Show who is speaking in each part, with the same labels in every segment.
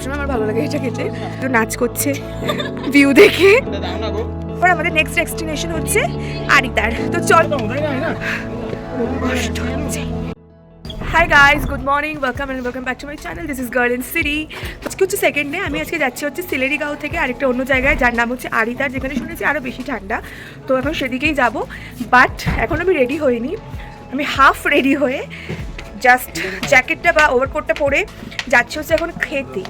Speaker 1: সবসময় আমার ভালো লাগে এটা খেতে। তো নাচ করছে ভিউ দেখে। এবার আমাদের নেক্সট ডেস্টিনেশন হচ্ছে আরিতার। তো চল। কষ্ট হচ্ছে। Hi guys good morning welcome and welcome back to my channel this is girl in city আজকে হচ্ছে সেকেন্ড ডে আমি আজকে যাচ্ছি হচ্ছে সিলেরিগাঁও থেকে আরেকটা অন্য জায়গায়, যার নাম হচ্ছে আরিতার, যেখানে শুনেছি আরও বেশি ঠান্ডা। তো এখন সেদিকেই যাব বাট এখন আমি রেডি হইনি। আমি হাফ রেডি হয়ে জাস্ট জ্যাকেটটা বা ওভারকোটটা পরে যাচ্ছি হচ্ছে এখন খেতে।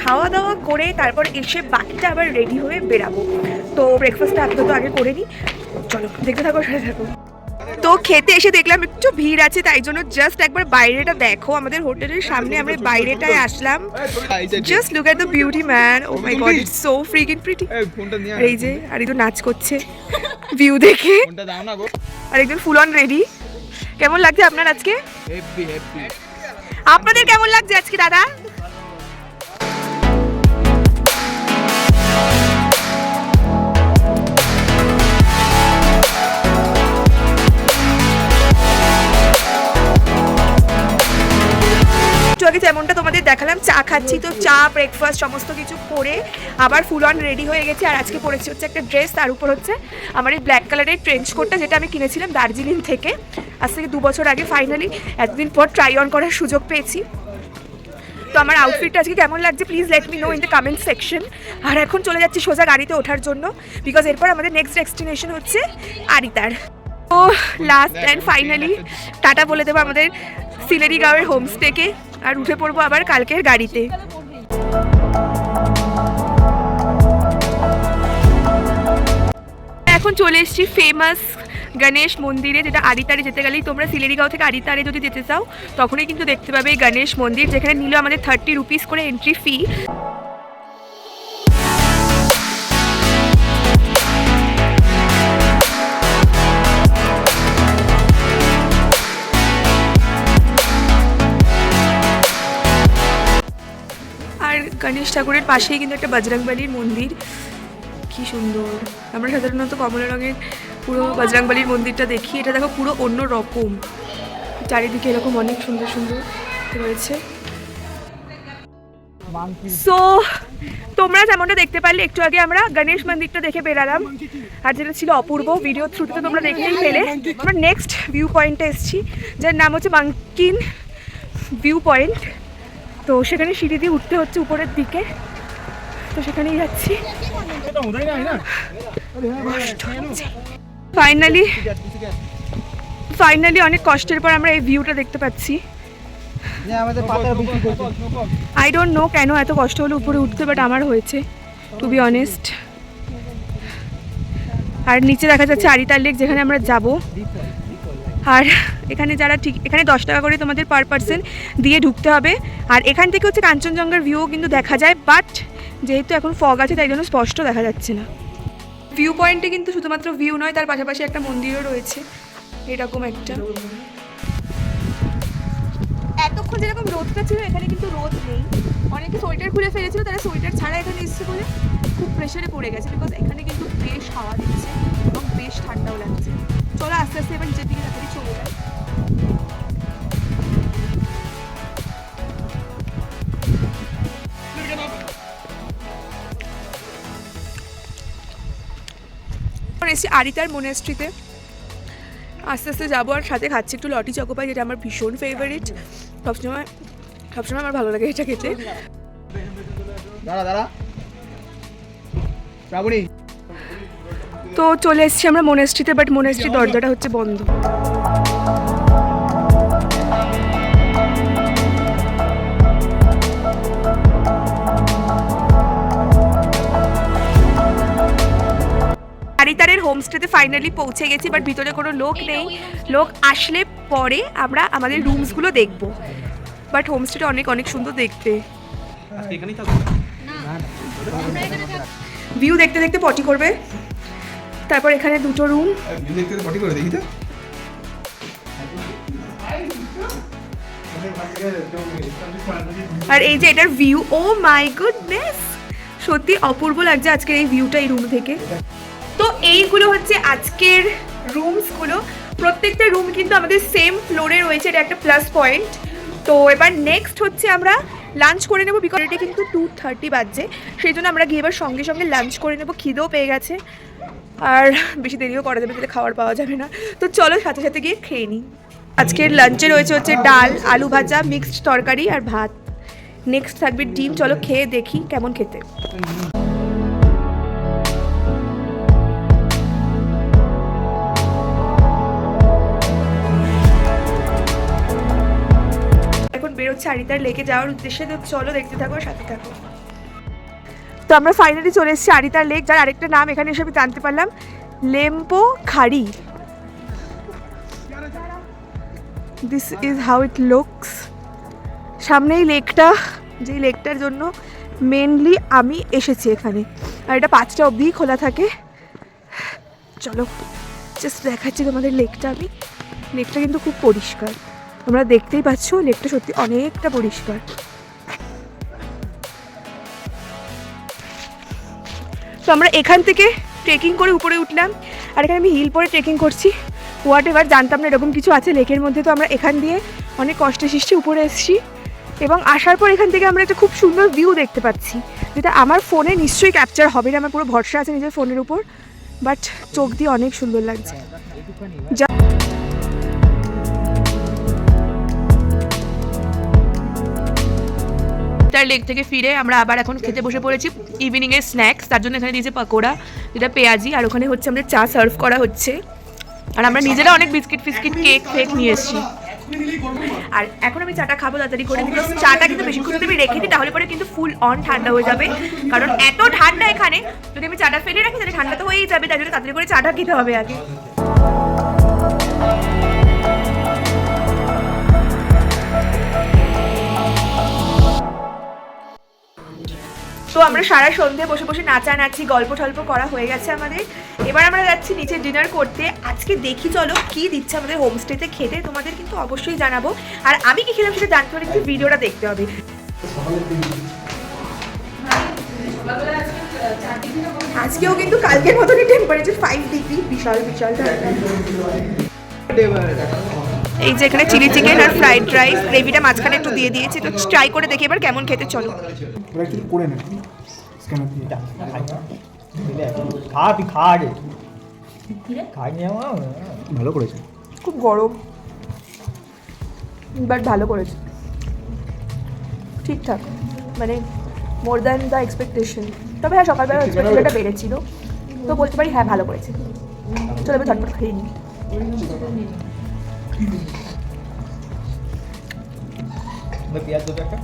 Speaker 1: খাওয়া দাওয়া করে তারপর এসে বাকিটা আবার রেডি হয়ে বেরাবো। তো ব্রেকফাস্টটা আপাতত আগে করে নিই। চলো দেখতে থাকো সাথে থাকো। তো খেতে এসে দেখলাম একটু ভিড় আছে তাই জন্য জাস্ট একবার বাইরেটা দেখো। আমাদের হোটেলের সামনে আমরা বাইরেটায় আসলাম। Just look at the beauty man oh my god it's so freaking pretty আর এই যে আর এই তো নাচ করছে। ভিউ দেখে। আর একদম ফুল অন রেডি কেমন লাগছে আপনার আজকে? আপনাদের কেমন লাগছে আজকে দাদা? দেখালাম, চা খাচ্ছি তো, চা ব্রেকফাস্ট সমস্ত কিছু করে আবার ফুল অন রেডি হয়ে গেছি। আর আজকে পরেছি হচ্ছে একটা ড্রেস তার উপর হচ্ছে আমার এই ব্ল্যাক কালারের ট্রেঞ্চ কোটটা যেটা আমি কিনেছিলাম দার্জিলিং থেকে। আজ থেকে দু বছর আগে ফাইনালি এতদিন পর ট্রাই অন করার সুযোগ পেয়েছি। তো আমার আউটফিটটা আজকে কেমন লাগছে please let me know in the comment section আর এখন চলে যাচ্ছি সোজা গাড়িতে ওঠার জন্য বিকজ এরপর আমাদের নেক্সট ডেস্টিনেশন হচ্ছে আরিতার। তো লাস্ট অ্যান্ড ফাইনালি টাটা বলে দেবো আমাদের সিলেরি গাঁওয়ের হোমস্টেকে আর উঠে পড়ব আবার কালকের গাড়িতে। এখন চলে এসেছি ফেমাস গণেশ মন্দিরে, যেটা আদিতারে যেতে গেলেই তোমরা সিলেরিগাঁও থেকে আদিতারে যদি যেতে চাও, তখনই কিন্তু দেখতে পাবে এই গণেশ মন্দির, যেখানে নিল আমাদের থার্টি রুপিস করে এন্ট্রি ফি গণেশ ঠাকুরের পাশেই কিন্তু একটা বজরংবলির মন্দির। কি সুন্দর। আমরা সাধারণত কমলা রঙের পুরো বজরংবলির মন্দিরটা দেখি। এটা দেখো পুরো অন্য রকম। চারিদিকে এরকম অনেক সুন্দর সুন্দর রয়েছে। সো তোমরা যেমনটা দেখতে পারলে, একটু আগে আমরা গণেশ মন্দিরটা দেখে বেরালাম। আর যেটা ছিল অপূর্ব ভিডিও থ্রুতে তো তোমরা দেখেই পেলে। আমরা নেক্সট ভিউ পয়েন্টে এসেছি, যার নাম হচ্ছে মাঙ্কিন ভিউ পয়েন্ট তো সেখানে সিঁড়ি দিয়ে উঠতে হচ্ছে উপরের দিকে। তো সেখানেই যাচ্ছি। ফাইনালি ফাইনালি অনেক কষ্টের পর আমরা এই ভিউটা দেখতে পাচ্ছি। আই ডোন্ট নো কেন এত কষ্ট হলো উপরে উঠতে বাট আমার হয়েছে টু বি অনেস্ট আর নিচে দেখা যাচ্ছে আরিতার লেক যেখানে আমরা যাব। আর এখানে যারা ঠিক, এখানে দশ টাকা করে তোমাদের পার পার্সন দিয়ে ঢুকতে হবে। আর এখান থেকে হচ্ছে কাঞ্চনজঙ্ঘার ভিউ কিন্তু দেখা যায় বাট যেহেতু এখন ফগ আছে, তাই জন্য স্পষ্ট দেখা যাচ্ছে না। ভিউ পয়েন্টে কিন্তু শুধুমাত্র ভিউ নয়, তার পাশাপাশি একটা মন্দিরও রয়েছে। এরকম একটা। এতক্ষণ যেরকম রোদটা ছিল, এখানে কিন্তু রোদ নেই। অনেকে সোয়েটার খুলে ফেলেছিল, তারা সোয়েটার ছাড়া এখানে এসছে বলে। খুব প্রেশারে পড়ে গেছে বিকজ এখানে কিন্তু বেশ হাওয়া দিচ্ছে এবং বেশ ঠান্ডাও লাগছে। চলো আস্তে আস্তে এবার নিচের দিকে তাড়াতাড়ি চলে যায় এসেছি আরিতার মনেস্ট্রিতে আস্তে আস্তে যাব আর সাথে খাচ্ছি একটু লটি চকোপাই, যেটা আমার ভীষণ ফেভারিট সবসময় সবসময় আমার ভালো লাগে এটা খেতে।
Speaker 2: দাঁড়া দাঁড়া। শ্রাবণী
Speaker 1: তো চলে এসেছি আমরা মনেস্ট্রিতে বাট মনেস্ট্রি দরজাটা হচ্ছে বন্ধ। আরিতারের হোমস্টেতে ফাইনালি পৌঁছে গেছি বাট ভিতরে কোনো লোক নেই। লোক আসলে পরে আমরা আমাদের রুমসগুলো দেখব। বাট হোমস্টেটা অনেক অনেক সুন্দর দেখতে। ভিউ দেখতে দেখতে পটি করবে। তারপর এখানে দুটো রুম
Speaker 2: দেখতে পটি করে দেখি তো।
Speaker 1: আর এই যে এটার ভিউ ও মাই গুডনেস সত্যি অপূর্ব লাগছে আজকের এই ভিউটা এই রুম থেকে। তো এইগুলো হচ্ছে আজকের রুমসগুলো প্রত্যেকটা রুম কিন্তু আমাদের সেম ফ্লোরে রয়েছে এটা একটা প্লাস পয়েন্ট তো এবার নেক্সট হচ্ছে আমরা লাঞ্চ করে নেব বিকজ এটা কিন্তু টু থার্টি বাজছে। সেই জন্য আমরা গিয়ে এবার সঙ্গে সঙ্গে লাঞ্চ করে নেব, খিদেও পেয়ে গেছে। আর বেশি দেরিও করা যাবে তাহলে খাবার পাওয়া যাবে না। তো চলো সাথে সাথে গিয়ে খেয়ে নিই। আজকের লাঞ্চে রয়েছে হচ্ছে ডাল, আলু ভাজা মিক্সড তরকারি আর ভাত। নেক্সট থাকবে ডিম, চলো খেয়ে দেখি কেমন খেতে। আরিতার লেকে যাওয়ার উদ্দেশ্যে, তো চলো দেখতে থাকো সাথে থাকো। তো আমরা ফাইনালি চলে এসেছি আরিতার লেক যার আরেকটা নাম এখানে এসে আমি জানতে পারলাম, Lempo Khari. This is how it looks সামনেই লেকটা যেই লেকটার জন্য মেনলি আমি এসেছি এখানে। আর এটা পাঁচটা অবধিই খোলা থাকে। চলো জাস্ট দেখাচ্ছি তোমাদের লেকটা আমি। লেকটা কিন্তু খুব পরিষ্কার। তোমরা দেখতেই পাচ্ছ, লেকটা সত্যি অনেকটা পরিষ্কার। তো আমরা এখান থেকে ট্রেকিং করে উপরে উঠলাম, আর এখানে আমি হিল পরে ট্রেকিং করছি। হোয়াট এভার জানতাম না এরকম কিছু আছে লেকের মধ্যে, তো আমরা এখান দিয়ে অনেক কষ্টে সৃষ্টি উপরে এসেছি। এবং আসার পর এখান থেকে আমরা একটা খুব সুন্দর ভিউ দেখতে পাচ্ছি, যেটা আমার ফোনে নিশ্চয়ই ক্যাপচার হবে না, আমার পুরো ভরসা আছে নিজের ফোনের উপর বাট চোখ দিয়ে অনেক সুন্দর লাগছে। যা- তার লেক থেকে ফিরে আমরা আবার এখন খেতে বসে পড়েছি ইভিনিংয়ের স্ন্যাক্স তার জন্য এখানে দিয়েছে পাকোড়া, যেটা পেঁয়াজি, আর ওখানে হচ্ছে আমাদের চা সার্ভ করা হচ্ছে। আর আমরা নিজেরা অনেক বিস্কিট ফিস্কিট কেক ফেক নিয়ে এসেছি। আর এখন আমি চাটা খাব, তাড়াতাড়ি করে বিকজ চাটা কিন্তু বেশিক্ষণ যদি আমি রেখে দিই, তাহলে পরে কিন্তু ফুল অন ঠান্ডা হয়ে যাবে। কারণ এত ঠান্ডা এখানে, যদি আমি চাটা ফেলে রাখি, তাহলে ঠান্ডা তো হয়েই যাবে। তাই জন্য তাড়াতাড়ি করে চাটা খেতে হবে আগে। তো আমরা সারা সন্ধে বসে বসে নাচানাচি গল্প টল্প করা হয়ে গেছে আমাদের। এবার আমরা যাচ্ছি নিচে ডিনার করতে। আজকে দেখি চলো কি দিচ্ছে আমাদের হোমস্টেতে খেতে, তোমাদের কিন্তু অবশ্যই জানাব। আর আমি কি খেলাম সেটা জানতে হলে কিন্তু ভিডিওটা দেখতে হবে। আজকেও কিন্তু কালকের মতনই টেম্পারেচার ফাইভ ডিগ্রি বিশাল বিশাল এই যে এখানে চিলি চিকেন আর ফ্রাইড রাইস গ্রেভিটা মাঝখানে একটু দিয়ে দিয়েছি তো ট্রাই করে দেখি এবার কেমন খেতে চলো।
Speaker 3: ভালো করেছে।
Speaker 1: খুব গরম। বাট ভালো করেছে। ঠিকঠাক। মানে মোর দ্যান দ্য এক্সপেকটেশন তবে হ্যাঁ সকালবেলা এক্সপেকটেশনটা বেড়েছিল। তো বলতে পারি হ্যাঁ ভালো করেছে। চলো আমি ঝটপট খেয়ে নিই
Speaker 2: পেঁয়াজ দেবে একটা